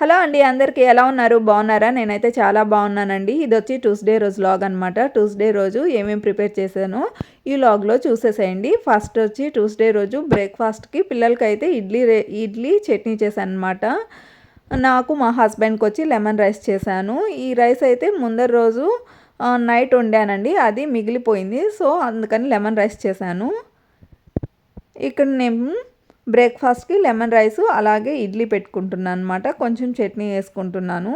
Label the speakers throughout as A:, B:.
A: hello అండి అందరికీ ఎలా ఉన్నారు బాగున్నారా నేనైతే చాలా బాగున్నానండి ఇది వచ్చి ట్యూస్డే రోజు లాగ్ అనమాట ట్యూస్డే రోజు ఏమేమి ప్రిపేర్ చేశాను ఈ లాగ్లో చూసేసేయండి ఫస్ట్ వచ్చి ట్యూస్డే రోజు బ్రేక్ఫాస్ట్కి పిల్లలకి అయితే ఇడ్లీ ఇడ్లీ చట్నీ చేశాను అనమాట నాకు మా హస్బెండ్కి వచ్చి లెమన్ రైస్ చేశాను ఈ రైస్ అయితే ముందర రోజు నైట్ వండానండి అది మిగిలిపోయింది సో అందుకని లెమన్ రైస్ చేశాను ఇక్కడ నేను బ్రేక్ఫాస్ట్కి లెమన్ రైస్ అలాగే ఇడ్లీ పెట్టుకుంటున్నాను అనమాట కొంచెం చట్నీ వేసుకుంటున్నాను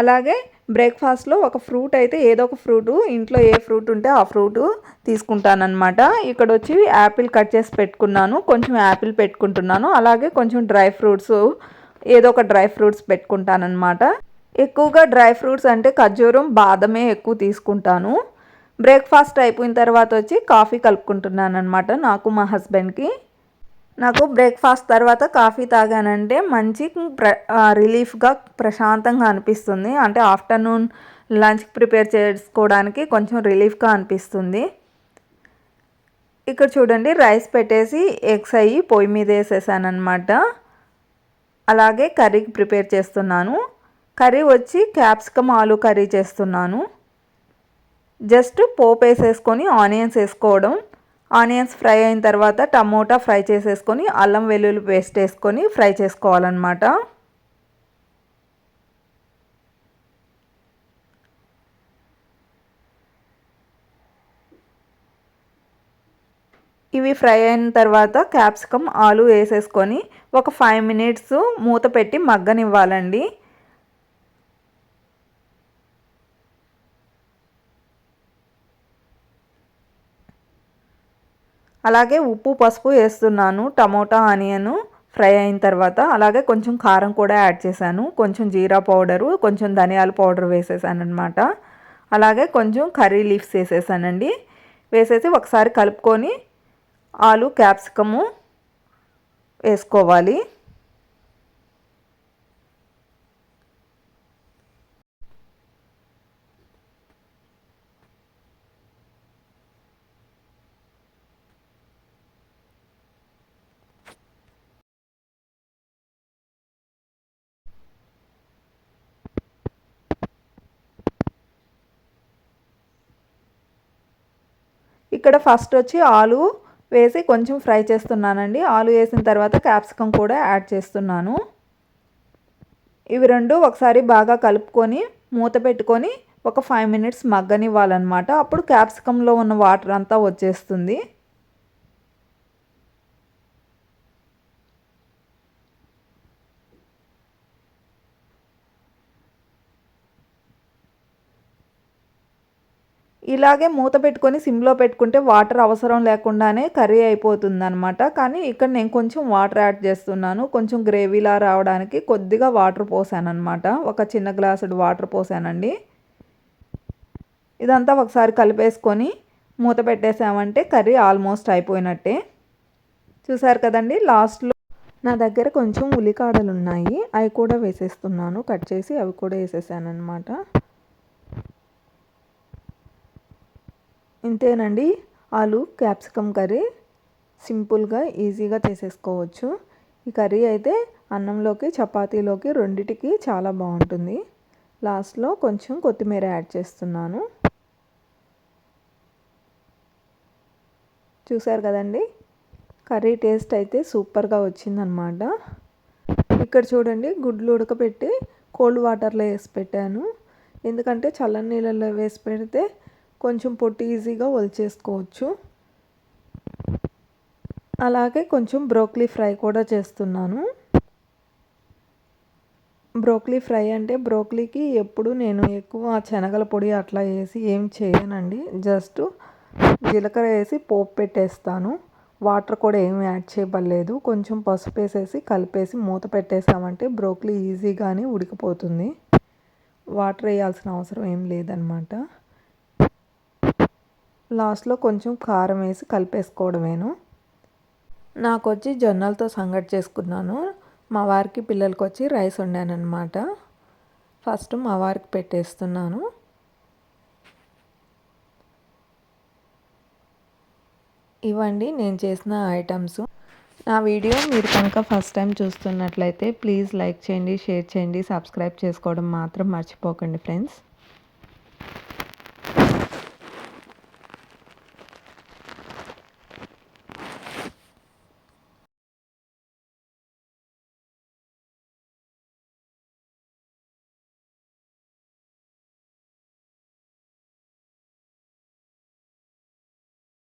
A: అలాగే బ్రేక్ఫాస్ట్లో ఒక ఫ్రూట్ అయితే ఏదో ఒక ఫ్రూట్ ఇంట్లో ఏ ఫ్రూట్ ఉంటే ఆ ఫ్రూట్ తీసుకుంటానమాట ఇక్కడ వచ్చి యాపిల్ కట్ చేసి పెట్టుకున్నాను కొంచెం యాపిల్ పెట్టుకుంటున్నాను అలాగే కొంచెం డ్రై ఫ్రూట్స్ ఏదో ఒక డ్రై ఫ్రూట్స్ పెట్టుకుంటానమాట ఎక్కువగా డ్రై ఫ్రూట్స్ అంటే ఖర్జూరం బాదమే ఎక్కువ తీసుకుంటాను బ్రేక్ఫాస్ట్ అయిపోయిన తర్వాత వచ్చి కాఫీ కలుపుకుంటున్నాను అనమాట నాకు మా హస్బెండ్కి నాకు బ్రేక్ఫాస్ట్ తర్వాత కాఫీ తాగానంటే మంచి ప్ర రిలీఫ్గా ప్రశాంతంగా అనిపిస్తుంది అంటే ఆఫ్టర్నూన్ లంచ్కి ప్రిపేర్ చేసుకోవడానికి కొంచెం రిలీఫ్గా అనిపిస్తుంది ఇక్కడ చూడండి రైస్ పెట్టేసి ఎగ్స్ అయ్యి పొయ్యి మీద వేసేసాను అనమాట అలాగే కర్రీకి ప్రిపేర్ చేస్తున్నాను కర్రీ వచ్చి క్యాప్సికమ్ ఆలు కర్రీ చేస్తున్నాను జస్ట్ పోపు వేసేసుకొని ఆనియన్స్ వేసుకోవడం ఆనియన్స్ ఫ్రై అయిన తర్వాత టమోటా ఫ్రై చేసేసుకొని అల్లం వెల్లుల్లి పేస్ట్ వేసుకొని ఫ్రై చేసుకోవాలన్నమాట ఇవి ఫ్రై అయిన తర్వాత క్యాప్సికమ్ ఆలు వేసేసుకొని ఒక ఫైవ్ మినిట్స్ మూత పెట్టి మగ్గనివ్వాలండి అలాగే ఉప్పు పసుపు వేస్తున్నాను టమోటా ఆనియను ఫ్రై అయిన తర్వాత అలాగే కొంచెం కారం కూడా యాడ్ చేశాను కొంచెం జీరా పౌడరు కొంచెం ధనియాల పౌడర్ వేసేసాను అనమాట అలాగే కొంచెం కర్రీ లీవ్స్ వేసేసానండి వేసేసి ఒకసారి కలుపుకొని ఆలు క్యాప్సికము వేసుకోవాలి ఇక్కడ ఫస్ట్ వచ్చి ఆలు వేసి కొంచెం ఫ్రై చేస్తున్నానండి ఆలు వేసిన తర్వాత క్యాప్సికమ్ కూడా యాడ్ చేస్తున్నాను ఇవి రెండు ఒకసారి బాగా కలుపుకొని మూత పెట్టుకొని ఒక ఫైవ్ మినిట్స్ మగ్గనివ్వాలన్నమాట అప్పుడు క్యాప్సికంలో ఉన్న వాటర్ అంతా వచ్చేస్తుంది ఇలాగే మూత పెట్టుకొని సిమ్లో పెట్టుకుంటే వాటర్ అవసరం లేకుండానే కర్రీ అయిపోతుందనమాట కానీ ఇక్కడ నేను కొంచెం వాటర్ యాడ్ చేస్తున్నాను కొంచెం గ్రేవీలా రావడానికి కొద్దిగా వాటర్ పోసానమాట ఒక చిన్న గ్లాసుడు వాటర్ పోసానండి ఇదంతా ఒకసారి కలిపేసుకొని మూత పెట్టేసామంటే కర్రీ ఆల్మోస్ట్ అయిపోయినట్టే చూసారు కదండి లాస్ట్లో నా దగ్గర కొంచెం ఉల్లికాడలు ఉన్నాయి అవి కూడా వేసేస్తున్నాను కట్ చేసి అవి కూడా వేసేసాను అనమాట ఇంతేనండి ఆలు క్యాప్సికమ్ కర్రీ సింపుల్గా ఈజీగా చేసేసుకోవచ్చు ఈ కర్రీ అయితే అన్నంలోకి చపాతీలోకి రెండిటికి చాలా బాగుంటుంది లాస్ట్లో కొంచెం కొత్తిమీర యాడ్ చేస్తున్నాను చూసారు కదండి కర్రీ టేస్ట్ అయితే సూపర్గా వచ్చిందనమాట ఇక్కడ చూడండి గుడ్లు ఉడకబెట్టి కోల్డ్ వాటర్లో వేసి పెట్టాను ఎందుకంటే చల్లని నీళ్ళల్లో వేసి పెడితే కొంచెం పొట్టు ఈజీగా ఒలిచేసుకోవచ్చు అలాగే కొంచెం బ్రోక్లీ ఫ్రై కూడా చేస్తున్నాను బ్రోక్లీ ఫ్రై అంటే బ్రోక్లీకి ఎప్పుడు నేను ఎక్కువ శనగల పొడి అట్లా వేసి ఏం చేయనండి జస్ట్ జీలకర్ర వేసి పోపు పెట్టేస్తాను వాటర్ కూడా ఏమి యాడ్ చేయబడలేదు కొంచెం పసుపు వేసేసి కలిపేసి మూత పెట్టేస్తామంటే బ్రోక్లీ ఈజీగానే ఉడికిపోతుంది వాటర్ వేయాల్సిన అవసరం ఏం లేదనమాట లాస్ట్లో కొంచెం కారం వేసి కలిపేసుకోవడమేను నాకు వచ్చి జొన్నలతో సంగటి చేసుకున్నాను మా వారికి పిల్లలకి వచ్చి రైస్ వండానమాట ఫస్ట్ మా వారికి పెట్టేస్తున్నాను ఇవ్వండి నేను చేసిన ఐటమ్స్ నా వీడియో మీరు కనుక ఫస్ట్ టైం చూస్తున్నట్లయితే ప్లీజ్ లైక్ చేయండి షేర్ చేయండి సబ్స్క్రైబ్ చేసుకోవడం మాత్రం మర్చిపోకండి ఫ్రెండ్స్